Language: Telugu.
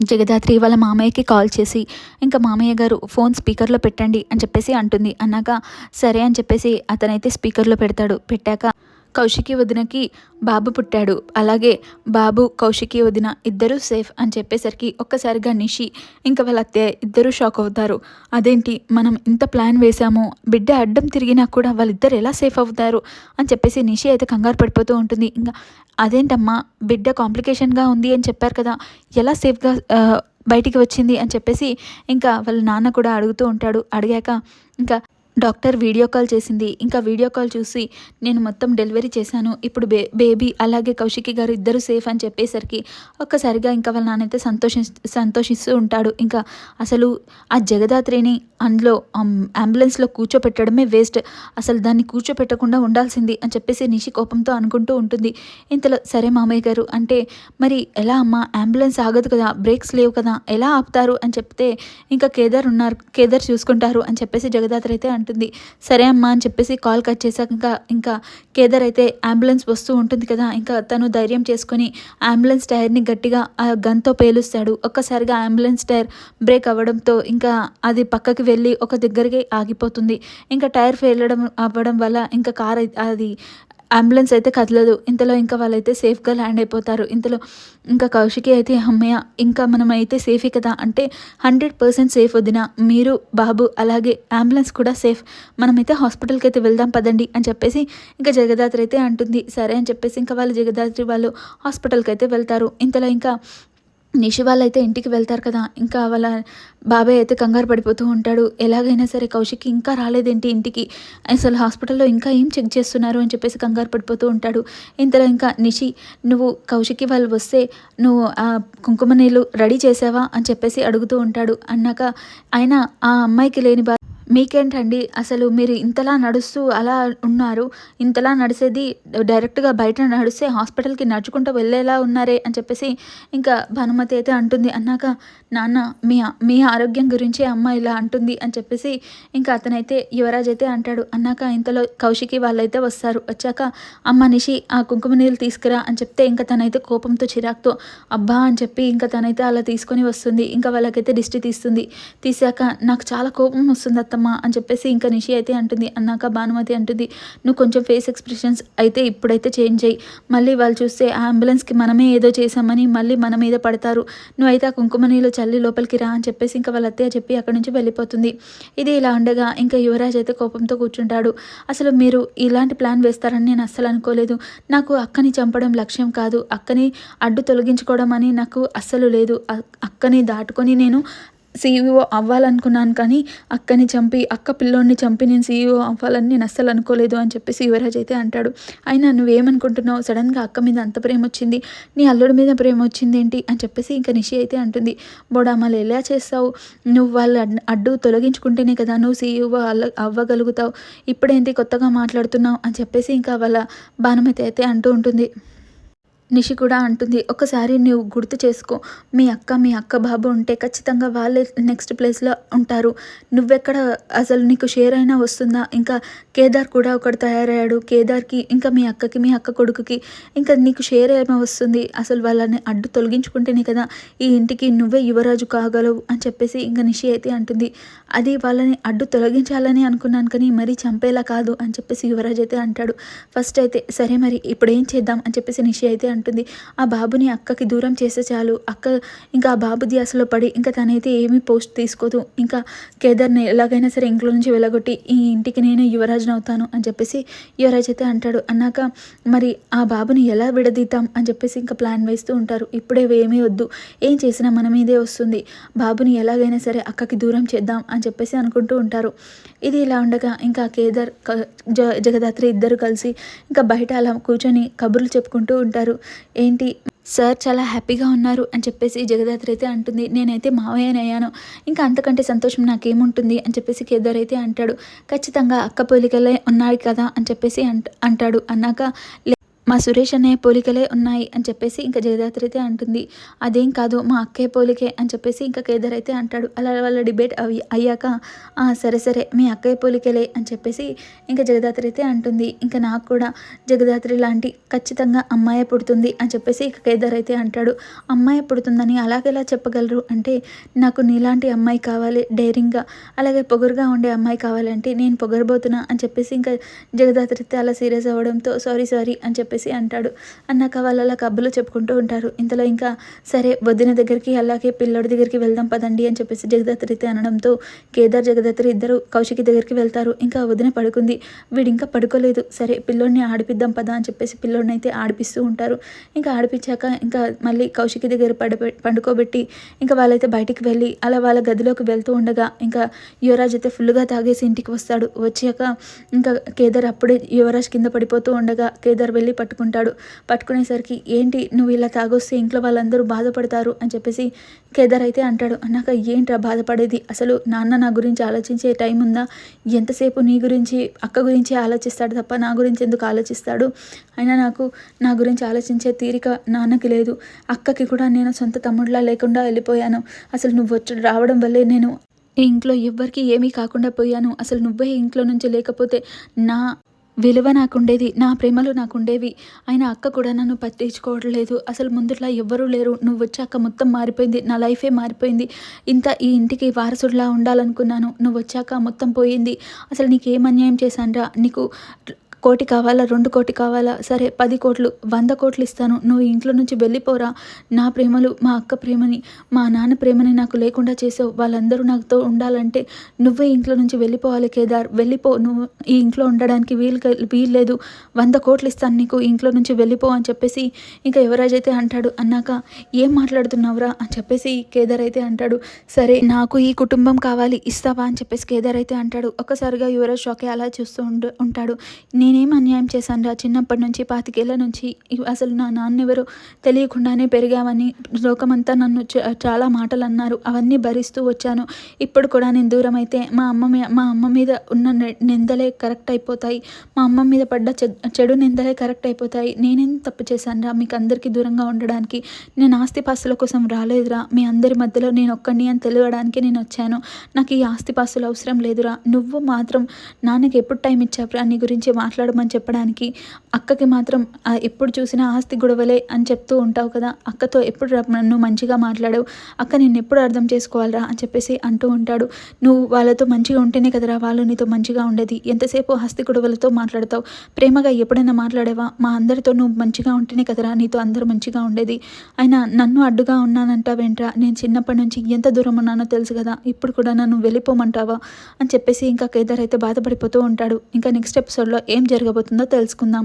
జగదాత్రి వాళ్ళ మామయ్యకి కాల్ చేసి ఇంకా మామయ్య గారు ఫోన్ స్పీకర్లో పెట్టండి అని చెప్పేసి అంటుంది. అన్నాక సరే అని చెప్పేసి అతనైతే స్పీకర్లో పెడతాడు. పెట్టాక కౌశికి వదినకి బాబు పుట్టాడు. అలాగే బాబు కౌశికి వదిన ఇద్దరూ సేఫ్ అని చెప్పేసరికి ఒక్కసారిగా నిషి ఇంకా వాళ్ళ అత్తయ్య ఇద్దరూ షాక్ అవుతారు. అదేంటి మనం ఇంత ప్లాన్ వేశాము? బిడ్డ అడ్డం తిరిగినా కూడా వాళ్ళిద్దరు ఎలా సేఫ్ అవుతారు? అని చెప్పేసి నిషి అయితే కంగారు పడిపోతూ ఉంటుంది. ఇంకా అదేంటమ్మా బిడ్డ కాంప్లికేషన్గా ఉంది అని చెప్పారు కదా ఎలా సేఫ్గా బయటికి వచ్చింది అని చెప్పేసి ఇంకా వాళ్ళ నాన్న కూడా అడుగుతూ ఉంటాడు. అడిగాక ఇంకా డాక్టర్ వీడియో కాల్ చేసింది. ఇంకా వీడియో కాల్ చూసి నేను మొత్తం డెలివరీ చేశాను. ఇప్పుడు బే బేబీ అలాగే కౌశికి గారు ఇద్దరు సేఫ్ అని చెప్పేసరికి ఒక్కసారిగా ఇంకా వాళ్ళ నాన్నైతే సంతోషి సంతోషిస్తూ ఉంటాడు. ఇంకా అసలు ఆ జగదాత్రిని అందులో అంబులెన్స్లో కూర్చోపెట్టడమే వేస్ట్. అసలు దాన్ని కూర్చోపెట్టకుండా ఉండాల్సింది అని చెప్పేసి నిషి కోపంతో అనుకుంటూ ఉంటుంది. ఇంతలో సరే మామయ్య గారు అంటే మరి ఎలా అమ్మా అంబులెన్స్ ఆగదు కదా బ్రేక్స్ లేవు కదా ఎలా ఆపుతారు అని చెప్తే ఇంకా కేదార్ ఉన్నారు కేదార్ చూసుకుంటారు అని చెప్పేసి జగదాత్రి అయితే అంటుంది సరే అమ్మా అని చెప్పేసి కాల్ కట్ చేశాక ఇంకా ఇంకా కేదార్ అయితే అంబులెన్స్ వస్తూ ఉంటుంది కదా ఇంకా తను ధైర్యం చేసుకొని అంబులెన్స్ టైర్ని గట్టిగా ఆ గన్తో పేలుస్తాడు. ఒక్కసారిగా అంబులెన్స్ టైర్ బ్రేక్ అవ్వడంతో ఇంకా అది పక్కకి వెళ్ళి ఒక దగ్గరికి ఆగిపోతుంది. ఇంకా టైర్ ఫెయిల్ అవ్వడం వల్ల ఇంకా కార్ అది అంబులెన్స్ అయితే కదలదు. ఇంతలో ఇంకా వాళ్ళైతే సేఫ్గా ల్యాండ్ అయిపోతారు. ఇంతలో ఇంకా కౌశికి అయితే అమ్మయ్య ఇంకా మనం అయితే సేఫే కదా? అంటే హండ్రెడ్ పర్సెంట్ సేఫ్ వదిన. మీరు బాబు అలాగే అంబులెన్స్ కూడా సేఫ్. మనమైతే హాస్పిటల్కి అయితే వెళ్దాం పదండి అని చెప్పేసి ఇంకా జగదాత్రి అయితే అంటుంది. సరే అని చెప్పేసి ఇంకా వాళ్ళు జగదాత్రి వాళ్ళు హాస్పిటల్కి అయితే వెళ్తారు. ఇంతలో ఇంకా నిషి వాళ్ళైతే ఇంటికి వెళ్తారు కదా ఇంకా వాళ్ళ బాబాయ్ అయితే కంగారు పడిపోతూ ఉంటాడు. ఎలాగైనా సరే కౌశిక్ ఇంకా రాలేదేంటి ఇంటికి? అసలు హాస్పిటల్లో ఇంకా ఏం చెక్ చేస్తున్నారు అని చెప్పేసి కంగారు పడిపోతూ ఉంటాడు. ఇంతలో ఇంకా నిషి నువ్వు కౌశికి వాళ్ళు వస్తే నువ్వు ఆ కుంకుమ నీళ్ళు రెడీ చేసావా అని చెప్పేసి అడుగుతూ ఉంటాడు. అన్నాక ఆయన ఆ అమ్మాయికి లేని బాధ మీకేంటండి? అసలు మీరు ఇంతలా నడుస్తూ అలా ఉన్నారు ఇంతలా నడిచేది డైరెక్ట్గా బయట నడిస్తే హాస్పిటల్కి నడుచుకుంటూ వెళ్ళేలా ఉన్నారే అని చెప్పేసి ఇంకా భానుమతి అయితే అంటుంది. అన్నాక నాన్న మీ మీ ఆరోగ్యం గురించి అమ్మ ఇలా అంటుంది అని చెప్పేసి ఇంకా అతనైతే యువరాజ్ అయితే అంటాడు. అన్నాక ఇంతలో కౌశికి వాళ్ళైతే వస్తారు. వచ్చాక అమ్మ నిషి ఆ కుంకుమ నీళ్ళు తీసుకురా అని చెప్తే ఇంకా తనైతే కోపంతో చిరాకుతో అబ్బా అని చెప్పి ఇంకా తనైతే అలా తీసుకొని వస్తుంది. ఇంకా వాళ్ళకైతే దిష్టి తీస్తుంది. తీసాక నాకు చాలా కోపం వస్తుంది అత్తమ్మ అని చెప్పేసి ఇంకా నిషి అయితే అంటుంది. అన్నాక భానుమతి అంటుంది నువ్వు కొంచెం ఫేస్ ఎక్స్ప్రెషన్స్ అయితే ఇప్పుడైతే చేంజ్ అయ్యి మళ్ళీ వాళ్ళు చూస్తే ఆ అంబులెన్స్కి మనమే ఏదో చేసామని మళ్ళీ మన మీద పడతారు. నువ్వైతే ఆ కుంకుమ నీళ్ళు చల్లి లోపలికి రా అని చెప్పేసి ఇంకా వాళ్ళ అత్తయ్య చెప్పి అక్కడి నుంచి వెళ్ళిపోతుంది. ఇది ఇలా ఉండగా ఇంకా యువరాజ్ అయితే కోపంతో కూర్చుంటాడు. అసలు మీరు ఇలాంటి ప్లాన్ వేస్తారని నేను అస్సలు అనుకోలేదు. నాకు అక్కని చంపడం లక్ష్యం కాదు. అక్కని అడ్డు తొలగించుకోవడం అని నాకు అస్సలు లేదు. అక్కని దాటుకొని నేను సీఈఓ అవ్వాలనుకున్నాను కానీ అక్కని చంపి అక్క పిల్లోడిని చంపి నేను సీఈఓ అవ్వాలని నేను అస్సలు అనుకోలేదు అని చెప్పేసి యువరాజ్ అయితే అంటాడు. అయినా నువ్వేమనుకుంటున్నావు? సడన్గా అక్క మీద అంత ప్రేమ వచ్చింది. నీ అల్లుడి మీద ప్రేమ వచ్చింది ఏంటి? అని చెప్పేసి ఇంకా నిషి అయితే అంటుంది. బోడామలు ఎలా చేస్తావు? నువ్వు వాళ్ళ అడ్డు తొలగించుకుంటేనే కదా నువ్వు సీఈఓ అల్ల అవ్వగలుగుతావు. ఇప్పుడేంటి కొత్తగా మాట్లాడుతున్నావు? అని చెప్పేసి ఇంకా వాళ్ళ భానుమతి అయితే అంటూ ఉంటుంది. నిషి కూడా అంటుంది ఒకసారి నువ్వు గుర్తు చేసుకో. మీ అక్క మీ అక్క బాబు ఉంటే ఖచ్చితంగా వాళ్ళే నెక్స్ట్ ప్లేస్లో ఉంటారు. నువ్వెక్కడ అసలు నీకు షేర్ అయినా వస్తుందా? ఇంకా కేదార్ కూడా ఒకడు తయారయ్యాడు. కేదార్కి ఇంకా మీ అక్కకి మీ అక్క కొడుకుకి ఇంకా నీకు షేర్ ఏమో వస్తుంది. అసలు వాళ్ళని అడ్డు తొలగించుకుంటేనే కదా ఈ ఇంటికి నువ్వే యువరాజు కాగలవు అని చెప్పేసి ఇంకా నిషి అయితే అంటుంది. అది వాళ్ళని అడ్డు తొలగించాలని అనుకున్నాను కానీ మరీ చంపేలా కాదు అని చెప్పేసి యువరాజ్ అయితే అంటాడు. ఫస్ట్ అయితే సరే మరి ఇప్పుడు ఏం చేద్దాం? అని చెప్పేసి నిషి అయితే అంటుంది. ఆ బాబుని అక్కకి దూరం చేస్తే చాలు. అక్క ఇంకా ఆ బాబు ధ్యాసలో పడి ఇంకా తనైతే ఏమీ పోస్ట్ తీసుకోదు. ఇంకా కేదార్ని ఎలాగైనా సరే ఇంట్లో నుంచి వెళ్ళగొట్టి ఈ ఇంటికి నేను యువరాజుని అవుతాను. అని చెప్పేసి యువరాజ్ అయితే అంటాడు. అన్నాక మరి ఆ బాబుని ఎలా విడదీద్దాం? అని చెప్పేసి ఇంకా ప్లాన్ వేస్తూ ఉంటారు. ఇప్పుడే ఏమీ వద్దు. ఏం చేసినా మన మీదే వస్తుంది. బాబుని ఎలాగైనా సరే అక్కకి దూరం చేద్దాం. అని చెప్పేసి అనుకుంటూ ఉంటారు. ఇది ఇలా ఉండగా ఇంకా కేదార్ జ జగదాత్రి ఇద్దరు కలిసి ఇంకా బయట అలా కూర్చొని కబుర్లు చెప్పుకుంటూ ఉంటారు. ఏంటి? సార్ చాలా హ్యాపీగా ఉన్నారు అని చెప్పేసి జగదాత్రి అయితే అంటుంది. నేనైతే మావయ్యనయ్యాను. ఇంకా అంతకంటే సంతోషం నాకేముంటుంది అని చెప్పేసి కేదార్ అయితే అంటాడు. ఖచ్చితంగా అక్క పోలికలే ఉన్నాడు కదా అని చెప్పేసి అంట అంటాడు. అన్నాక మా సురేష్ అనే పోలికలే ఉన్నాయి అని చెప్పేసి ఇంకా జగదాత్రి అయితే అంటుంది. అదేం కాదు మా అక్కయ్య పోలికే అని చెప్పేసి ఇంకా కేదార్ అయితే అంటాడు. అలా వాళ్ళ డిబేట్ అవి అయ్యాక సరే సరే మీ అక్కయ్య పోలికలే అని చెప్పేసి ఇంకా జగదాత్రి అయితే అంటుంది. ఇంకా నాకు కూడా జగదాత్రి లాంటి ఖచ్చితంగా అమ్మాయి పుడుతుంది అని చెప్పేసి ఇంకా కేదార్ అయితే అంటాడు. అమ్మాయి పుడుతుందని అలాగేలా చెప్పగలరు? అంటే నాకు నీలాంటి అమ్మాయి కావాలి డైరింగ్గా అలాగే పొగరుగా ఉండే అమ్మాయి కావాలంటే నేను పొగరబోతున్నా అని చెప్పేసి ఇంకా జగదాత్రి అయితే అలా సీరియస్ అవ్వడంతో సారీ సారీ అని చెప్పేసి అంటాడు. అన్నాక వాళ్ళు అలా కబ్బులు చెప్పుకుంటూ ఉంటారు. ఇంతలో ఇంకా సరే వదిన దగ్గరికి అలాగే పిల్లోడి దగ్గరికి వెళ్దాం పదండి అని చెప్పేసి జగదాత్రి అయితే అనడంతో కేదార్ జగదాత్రి ఇద్దరు కౌశికి దగ్గరికి వెళ్తారు. ఇంకా వదిన పడుకుంది. వీడు ఇంకా పడుకోలేదు. సరే పిల్లోడిని ఆడిపిద్దాం పదా అని చెప్పేసి పిల్లోడిని అయితే ఆడిపిస్తూ ఉంటారు. ఇంకా ఆడిపించాక ఇంకా మళ్ళీ కౌశికి దగ్గర పడబె పండుకోబెట్టి ఇంకా వాళ్ళైతే బయటికి వెళ్ళి అలా వాళ్ళ గదిలోకి వెళ్తూ ఉండగా ఇంకా యువరాజ్ అయితే ఫుల్గా తాగేసి ఇంటికి వస్తాడు. వచ్చాక ఇంకా కేదార్ అప్పుడే యువరాజ్ కింద పడిపోతూ ఉండగా కేదార్ వెళ్ళి పట్టుకుంటాడు. పట్టుకునేసరికి ఏంటి? నువ్వు ఇలా తాగొస్తే ఇంట్లో వాళ్ళందరూ బాధపడతారు? అని చెప్పేసి కేదార్ అయితే అంటాడు అన్నాక ఏంట్రా బాధపడేది? అసలు నాన్న నా గురించి ఆలోచించే టైం ఉందా? ఎంతసేపు నీ గురించి అక్క గురించి ఆలోచిస్తాడు తప్ప నా గురించి ఎందుకు ఆలోచిస్తాడు? అయినా నాకు నా గురించి ఆలోచించే తీరిక నాన్నకి లేదు. అక్కకి కూడా నేను సొంత తమ్ముడిలా లేకుండా వెళ్ళిపోయాను. అసలు నువ్వు వచ్చి రావడం వల్లే నేను ఈ ఇంట్లో ఎవ్వరికి ఏమీ కాకుండా పోయాను. అసలు నువ్వే ఇంట్లో నుంచి లేకపోతే నా విలువ నాకుండేది నా ప్రేమలు నాకుండేవి. ఆయన అక్క కూడా నన్ను పట్టించుకోవట్లేదు. అసలు ముందుట్లా ఎవ్వరూ లేరు. నువ్వు వచ్చాక మొత్తం మారిపోయింది. నా లైఫే మారిపోయింది. ఇంత ఈ ఇంటికి వారసుడిలా ఉండాలనుకున్నాను. నువ్వు వచ్చాక మొత్తం పోయింది. అసలు నీకు ఏం అన్యాయం చేశానరా? నీకు కోటి కావాలా రెండు కోటి కావాలా? సరే పది కోట్లు వంద కోట్లు ఇస్తాను. నువ్వు ఇంట్లో నుంచి వెళ్ళిపోరా. నా ప్రేమలు మా అక్క ప్రేమని మా నాన్న ప్రేమని నాకు లేకుండా చేసావు. వాళ్ళందరూ నాతో ఉండాలంటే నువ్వే ఇంట్లో నుంచి వెళ్ళిపోవాలి కేదార్. వెళ్ళిపో. నువ్వు ఈ ఇంట్లో ఉండడానికి వీలు వీల్లేదు వంద కోట్లు ఇస్తాను నీకు ఇంట్లో నుంచి వెళ్ళిపో అని చెప్పేసి ఇంకా యువరాజ్ అయితే అంటాడు. అన్నాక ఏం మాట్లాడుతున్నావురా? అని చెప్పేసి కేదార్ అయితే అంటాడు. సరే నాకు ఈ కుటుంబం కావాలి ఇస్తావా? అని చెప్పేసి కేదార్ అయితే అంటాడు. ఒక్కసారిగా యువరాజ్ షాకే అలా చూస్తూ ఉంటాడు. నేను అన్యాయం చేశాను రా? చిన్నప్పటి నుంచి పాతికేళ్ళ నుంచి అసలు నా నాన్నెవరో తెలియకుండానే పెరిగావని లోకమంతా నన్ను చ- చాలా మాటలు అన్నారు అవన్నీ భరిస్తూ వచ్చాను. ఇప్పుడు కూడా నేను దూరం అయితే మా అమ్మ మీ- మా అమ్మ మీద ఉన్న నిందలే కరెక్ట్ అయిపోతాయి. మా అమ్మ మీద పడ్డ చె- చెడు నిందలే కరెక్ట్ అయిపోతాయి. నేనేం తప్పు చేశాను రా? మీకు అందరికీ దూరంగా ఉండడానికి నేను ఆస్తిపాస్తుల కోసం రాలేదురా మీ అందరి మధ్యలో నేను ఒక్కడిని అని తెలియడానికి నేను వచ్చాను. నాకు ఈ ఆస్తిపాస్తులు అవసరం లేదురా నువ్వు మాత్రం నాన్నకి ఎప్పుడు టైం ఇచ్చావురా? నీ గురించి మాట్లాడమని చెప్పడానికి అక్కకి మాత్రం ఎప్పుడు చూసినా ఆస్తి గొడవలే అని చెప్తూ ఉంటావు కదా అక్కతో ఎప్పుడు నన్ను మంచిగా మాట్లాడావు అక్క నేను ఎప్పుడు అర్థం చేసుకోవాలరా అని చెప్పేసి అంటూ ఉంటాడు. నువ్వు వాళ్ళతో మంచిగా ఉంటేనే కదరా వాళ్ళు నీతో మంచిగా ఉండేది ఎంతసేపు ఆస్తి గొడవలతో మాట్లాడతావు? ప్రేమగా ఎప్పుడైనా మాట్లాడేవా? మా అందరితో నువ్వు మంచిగా ఉంటేనే కదరా నీతో అందరూ మంచిగా ఉండేది? అయినా నన్ను అడ్డుగా ఉన్నానంటావేంట్రా? నేను చిన్నప్పటి నుంచి ఎంత దూరం ఉన్నానో తెలుసు కదా ఇప్పుడు కూడా నన్ను వెళ్ళిపోమంటావా? అని చెప్పేసి ఇంకా కేదార్ అయితే బాధపడిపోతూ ఉంటాడు. ఇంకా నెక్స్ట్ ఎపిసోడ్లో ఏం జరగబోతుందో తెలుసుకుందాం.